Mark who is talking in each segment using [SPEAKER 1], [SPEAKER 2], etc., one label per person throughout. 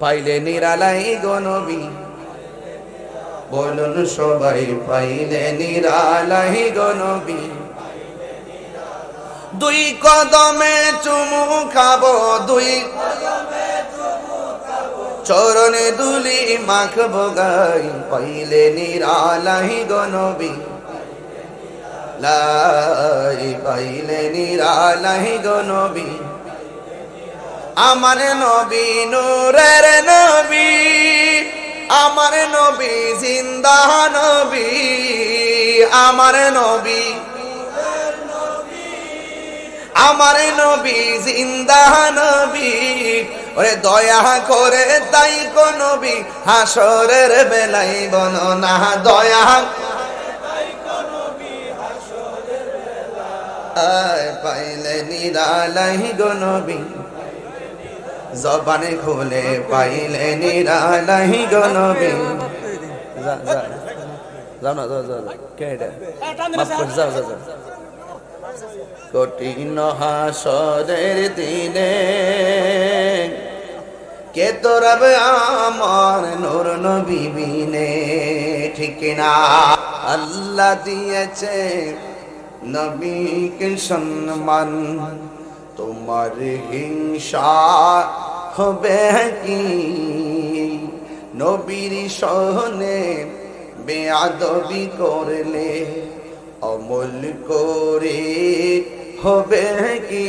[SPEAKER 1] পাইলে নিরালাই গনবী বলুন সবাই পাইলে নিরালাই গনবী দুই কদমে চুমু খাব দুই চরণে দুলি মাখবো গাই পাইলে নিরালাই গনবী লাই পাইলে নিরালাই গনবী আমার নবী নূরের নবী, আমার নবী জিন্দা নবী, আমার নবী আমার নবী জিন্দা নবী। ওরে দয়া করে তাই কো নবী, হাসরের বেলাই বন না দয়া। পাইলে নিরালাই গো নবী। জবানে খুলে পাইলে নিরালাই গো নবী। যা যা যাও না যাও যাও। কে যাও যাও যাও কঠিন হাসরের দিনে কে তোরাবে আমার নূর নবী ঠিক না, আল্লাহ দিয়েছে নবীকে সম্মান তোমার হিংসা হবে কি নবীর সহনে বেয়াদবি করলে অমল করে হবে কি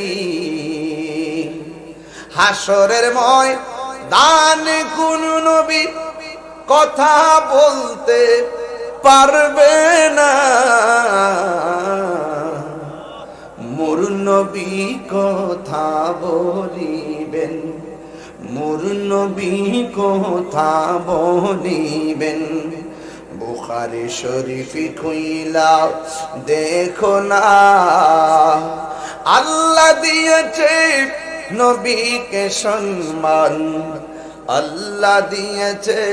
[SPEAKER 1] হাসরের ময় দান কোন নবী কথা বলতে পারবে না। মোর নবী কথা বলিবেন মোর নবী কথা বলিবেন। বুখারি শরীফি খুইলা, দেখো না। আল্লাহ দিয়েছে নবীকে সম্মান, আল্লাহ দিয়েছে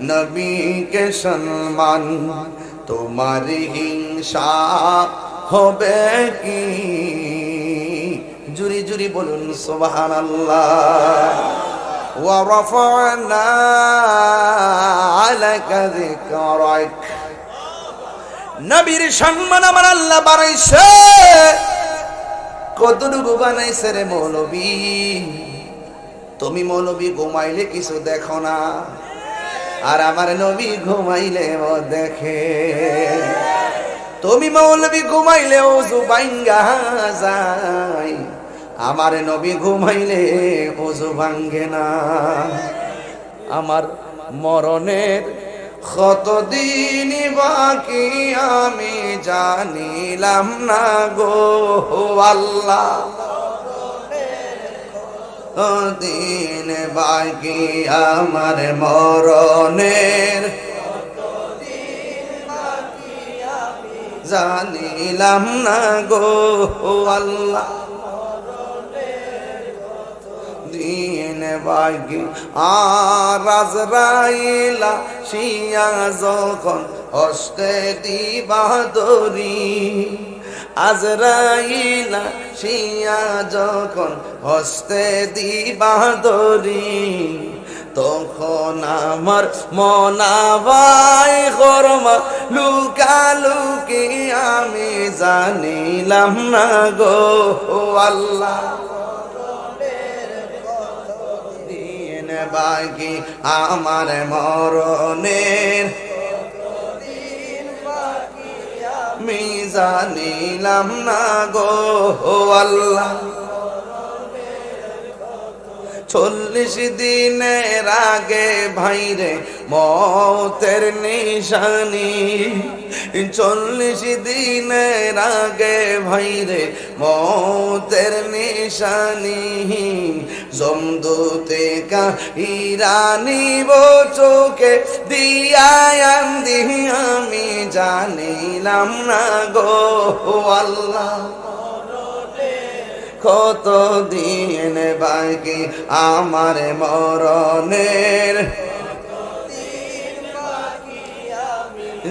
[SPEAKER 1] নবীকে সম্মান। তোমার হিংসা হবে কি? জুরি জুরি বলুন সোবাহান নবীর সম্মান আমার আল্লাহ বানাইছে কতটুকু বানাইছে রে মৌলবী? তুমি মৌলবী ঘুমাইলে কিছু দেখো না। আর আমার নবী ঘুমাইলে দেখে। তুমি মৌলবী ঘুমাইলে ওজু বাইঙ্গা যায়। আমার নবী ঘুমাইলে ওজু ভাঙ্গে না। আমার মরণের কতদিন বাকি আমি জানিলাম না গো আল্লাহ। দিন বাকি আমার মরণের জানিলাম না গো আল্লাহ। দিন বাকি আর রাজরাইলা শিয়া যখন হস্তে দিবা দরি, আজরাইলা শিয়া যখন হস্তে দিবা দরি। তখন আমার মনাবাই কর্মা লুকালুকি আমি জানিলাম না গো আল্লাহ। বাকি আমার মরণের। আমি জানিলাম না গো আল্লাহ। চল্লিশ দিনের আগে ভাইরে মতের নিশানি। চল্লিশ দিনের আগে ভাইরে মতের নিশানি। জমদুতে কা ইরানি চোখে দিয়ায়ান দি আমি জানিলাম না গো আল্লাহ। কত দিন বাকি আমার মরণের?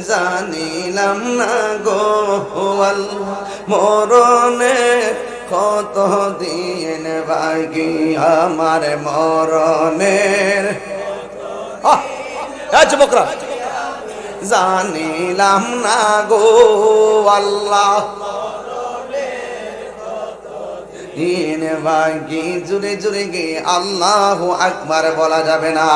[SPEAKER 1] জানিলাম না গো মরণের কত দিন বাকি আমার মরণের? যুবকরা, জানিলাম না গো আল্লাহ বাকি জুড়ে জুড়ে গিয়ে আল্লাহ আকবার বলা যাবে না।